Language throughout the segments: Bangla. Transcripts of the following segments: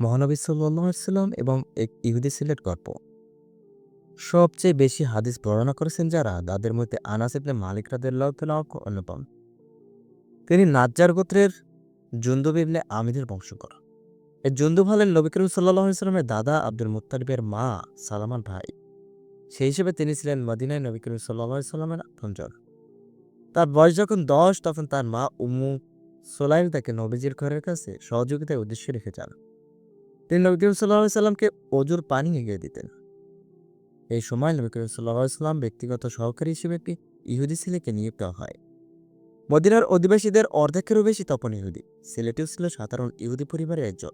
মহানবী সাল্লাম এবং এক ইহুদি সিলেট গল্প সবচেয়ে বেশি হাদিস বর্ণনা করেছেন যারা, তাদের মধ্যে আনাস ইবনে মালিক রাদিয়াল্লাহু তাআলা অন্যতম। তিনি নাজ্জার গোত্রের জুন্দুব আমিদের বংশধর। এই জুন্দুব হলেন নবী করিম সাল্লাহ সাল্লামের দাদা আব্দুল মুত্তালিবের মা সালামান ভাই। সেই হিসেবে তিনি ছিলেন মদিনায় নবী করিম সাল্লাহ সাল্লামের আপনজন তার বয়স যখন দশ, তখন তার মা উম্মু সোলাইম তাকে নবীজির ঘরের কাছে সহযোগিতার উদ্দেশ্যে রেখে যান। তিনি নবী করিম সাল্লাহ সাল্লামকে অজুর পানি এগিয়ে দিতেন। এই সময় নবী করিম সাল্লাহ সাল্লাম ব্যক্তিগত সহকারী হিসেবে একটি ইহুদি ছেলেকে নিয়োগ দেওয়া হয়। মদিনার অধিবাসীদের অর্ধেকেরও বেশি তপন ইহুদি। ছেলেটিও ছিল সাধারণ ইহুদি পরিবারের একজন।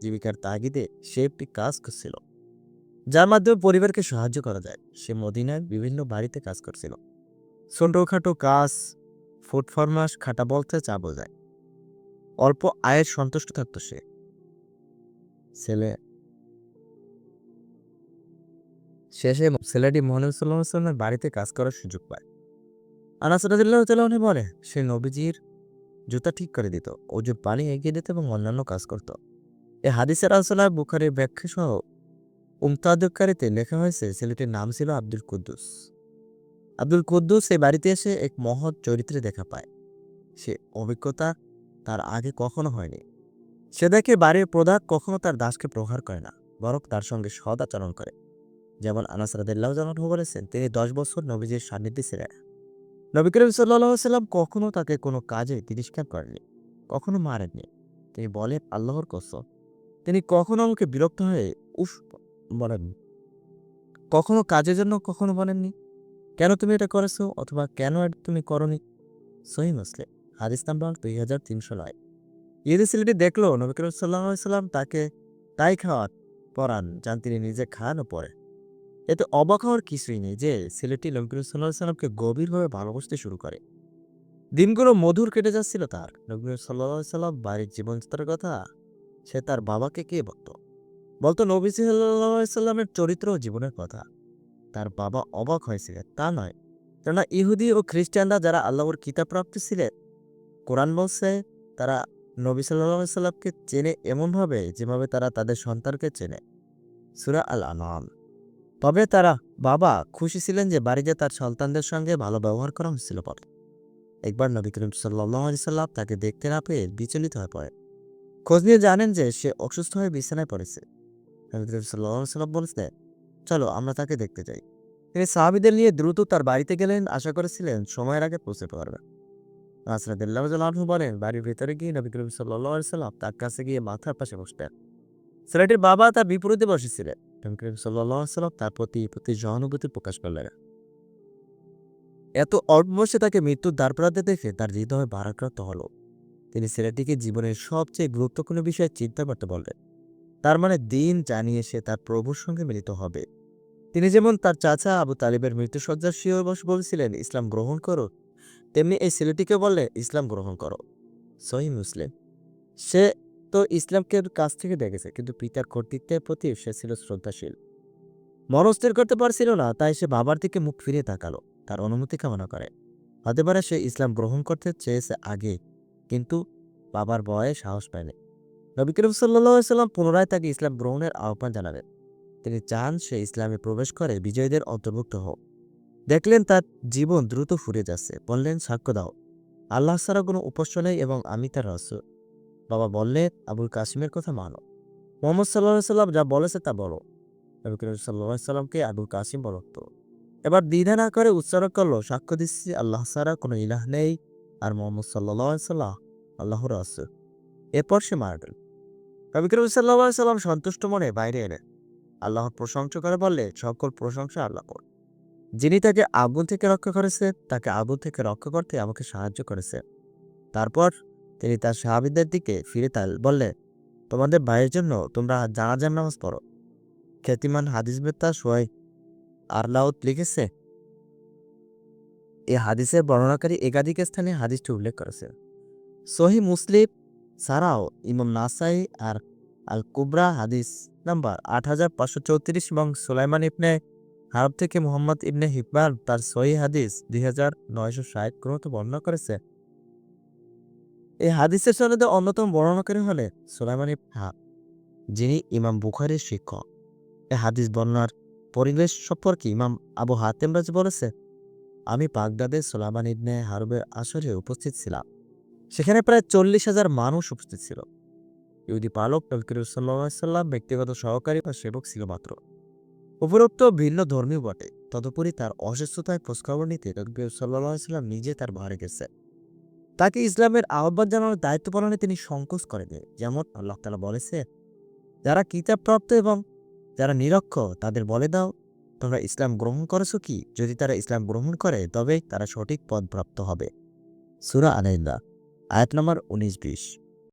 জীবিকার তাগিদে সে একটি কাজ করছিল। যার মাধ্যমে পরিবারকে সাহায্য করা যায়। সে মদিনার বিভিন্ন বাড়িতে কাজ করছিল। ছোটখাটো কাজ, ফুড ফরমাস খাটা বলতে চা বোঝায়। অল্প আয়ের সন্তুষ্ট থাকতো সে। ছেলে। শেষে ছেলেটি মোহাম্মদ বাড়িতে কাজ করার সুযোগ পায়। আনাস রাদিল্লাহ বলে সে নবীজির জুতা ঠিক করে দিত অজুর পানি এগিয়ে দিত এবং অন্যান্য কাজ করত। এ হাদিসের আসলা বুখারের ব্যাখ্যা সহ উমতাদকারিতে লেখা হয়েছে, ছেলেটির নাম ছিল আব্দুল কুদ্দুস। আব্দুল কুদ্দুস এই বাড়িতে এসে এক মহৎ চরিত্রে দেখা পায়। সে অভিজ্ঞতা তার আগে কখনো হয়নি। সে দেখে বাড়ির প্রধান কখনো তার দাসকে প্রহার করে না, বরং তার সঙ্গে সদ আচরণ করে। যেমন আনাস বলেছেন, তিনি দশ বছর নবীজির সান্নিধ্যে ছিলেন। নবী করিম সাল্লাহ সাল্লাম কখনো তাকে কোনো কাজে তিরস্কার করেননি, কখনো মারেননি। তিনি বলেন, আল্লাহর কসম, তিনি কখনো আমাকে বিরক্ত হয়ে উফ বলেননি। কখনো কাজের জন্য কখনো বলেননি। কেন তুমি এটা করেছ? অথবা কেন এটা তুমি করনি? সহি মুসলিম, হাদিস নাম্বার দুই হাজার তিনশো নয়। ইহুদি ছেলেটি দেখল, নবী করিম সাল্লাম তাকে তাই খাওয়ান পরান যান তিনি নিজে খান ও পরে এতে অবাক হওয়ার কিছুই নেই যে ছেলেটি নবী করিম সাল্লাহ সাল্লামকে গভীরভাবে ভালোবাসতে শুরু করে। দিনগুলো মধুর কেটে যাচ্ছিল তার। নবী সাল্লাহ সাল্লাম বাড়ির জীবনযাত্রার কথা, সে তার বাবাকে কে বলতো? বলতো নবী সাল্লামের চরিত্র ও জীবনের কথা। তার বাবা অবাক হয়েছিলেন। তা নয়, কেননা ইহুদি ও খ্রিস্টানরা যারা আল্লাহর কিতাব প্রাপ্ত ছিলেন, কোরআন বলছে, তারা নবী সাল্লাহ সাল্লামকে চেনে এমনভাবে যেভাবে তারা তাদের সন্তানকে চেনে। সুরা আল আনাম তবে তারা বাবা খুশি ছিলেন যে বাড়িতে তার সন্তানদের সঙ্গে ভালো ব্যবহার করা হচ্ছিল পরে। একবার নবী করিম সাল্লাহ সাল্লাম তাকে দেখতে না পেয়ে বিচলিত হয়ে পড়ে খোঁজ নিয়ে জানেন যে সে অসুস্থ হয়ে বিছানায় পড়েছে। নবী করিম সাল্লাহ সাল্লাম বলেছিলেন চলো, আমরা তাকে দেখতে যাই। তিনি সাহাবিদের নিয়ে দ্রুত তার বাড়িতে গেলেন। আশা করেছিলেন সময়ের আগে পৌঁছে পারবে। নাসরাদুল্লাহ আনহু বলেন, বাড়ির ভেতরে গিয়ে নবী করিম সাল্লাহ সাল্লাম তার কাছে গিয়ে মাথার পাশে বসতেন। ছেলেটির বাবা তার বিপরীতে বসেছিলেন নবী করিম সাল্লাহ সাল্লাম তার প্রতি প্রতি সহানুভূতি প্রকাশ করলেন। এত অল্প বয়সে তাকে মৃত্যুর দ্বারপ্রান্তে দেখে তার হৃদয় ভারাক্রান্ত হলো। তিনি ছেলেটিকে জীবনের সবচেয়ে গুরুত্বপূর্ণ বিষয়ে চিন্তা করতে বললেন। তার মানে দিন জানিয়ে সে তার প্রভুর সঙ্গে মিলিত হবে। তিনি যেমন তার চাচা আবু তালিবের মৃত্যুসজ্জার শিওর বস বলছিলেন, ইসলাম গ্রহণ করো তেমনি এই ছেলেটিকে বললে, ইসলাম গ্রহণ করো। সহি মুসলিম। সে তো ইসলামকে কাছ থেকে দেখেছে, কিন্তু পিতার কর্তৃত্বের প্রতি সে ছিল শ্রদ্ধাশীল। মনস্থির করতে পারছিল না, তাই সে বাবার দিকে মুখ ফিরিয়ে তাকালো, তার অনুমতি কামনা করে। হতে পারে সে ইসলাম গ্রহণ করতে চেয়েছে আগে, কিন্তু বাবার ভয়ে সাহস পায়নি। নবী করিম সাল্লাম পুনরায় তাকে ইসলাম গ্রহণের আহ্বান জানালেন। তিনি চান সে ইসলামে প্রবেশ করে বিজয়ীদের অন্তর্ভুক্ত হোক। দেখলেন তার জীবন দ্রুত ফুরে যাচ্ছে। বললেন, সাক্ষ্য দাও। আল্লাহ ছাড়া কোনো উপাস্য নেই এবং আমি তার রসুল। বাবা বললেন, আবুল কাসিমের কথা মানো। মোহাম্মদ সাল্লাহ সাল্লাম যা বলেছে তা বলো। নবী করিম সাল্লাহ সাল্লামকে আবুল কাসিম বলত। এবার দ্বিধা না করে উচ্চারণ করল, সাক্ষ্য দিচ্ছি, আল্লাহ ছাড়া কোনো ইলাহ নেই আর মোহাম্মদ সাল্লাহ সাল্লাহ আল্লাহর রসুল। এরপর সে মারা গেল। নবী করিম সাল্লাহ সাল্লাম সন্তুষ্ট মনে বাইরে এলেন। আল্লাহর প্রশংসা করে বললে সকল প্রশংসা আল্লাহ যিনি তাকে আগুন থেকে রক্ষা করেছে, তাকে আগুন থেকে রক্ষা করতে আমাকে সাহায্য করেছে। তারপর তিনি তার সাহাবিদের দিকে ফিরে তাল, বললে, তোমাদের ভাইয়ের জন্য তোমরা জানাজার নামাজ পড়ো। খ্যাতিমান হাদিস বেত্তা সোয়াই আরলাউত লিখেছে। এই হাদিসের বর্ণনাকারী একাধিক স্থানে হাদিসটি উল্লেখ করেছে। সহি মুসলিম ছাড়াও ইমাম নাসাই আর আল কুবরা হাদিস নাম্বার আট হাজার পাঁচশো চৌত্রিশ এবং সোলাইমান ইবনে হারব থেকে মোহাম্মদ ইবনে হিকবান তার সহি হাদিস দুই হাজার নয়শো ষাট গ্রন্থ বর্ণনা করেছে। এই হাদিসের সনদে অন্যতম বর্ণনাকারী হলে সোলাইমান ইবনে যিনি ইমাম বুখারির শিক্ষক। এ হাদিস বর্ণনার পরিবেশ সম্পর্কে ইমাম আবু হাতেমরাজ বলেছে আমি বাগদাদের সোলামান ইবনে হারবের আসরে উপস্থিত ছিলাম। সেখানে প্রায় চল্লিশ হাজার মানুষ উপস্থিত ছিল। ইহুদি পালক নবকির সাল্লাম ব্যক্তিগত সহকারী বা সেবক ছিল মাত্র। উপরোক্ত ভিন্ন ধর্মীয় বটে। তদুপরি তার অসুস্থতায় খোঁজখবর নিতে নবকির সাল্লাম নিজে তার বাড়ি গেছে। তাকে ইসলামের আহ্বান জানানোর দায়িত্ব পালনে তিনি সংকোচ করেনি। যেমন আল্লাহ তালা বলেছে, যারা কিতাবপ্রাপ্ত এবং যারা নিরক্ষ, তাদের বলে দাও, তোমরা ইসলাম গ্রহণ করেছ কি? যদি তারা ইসলাম গ্রহণ করে তবে তারা সঠিক পদ প্রাপ্ত হবে। সুরা আনাইল্লা আয়াত নম্বর উনিশ বিশ।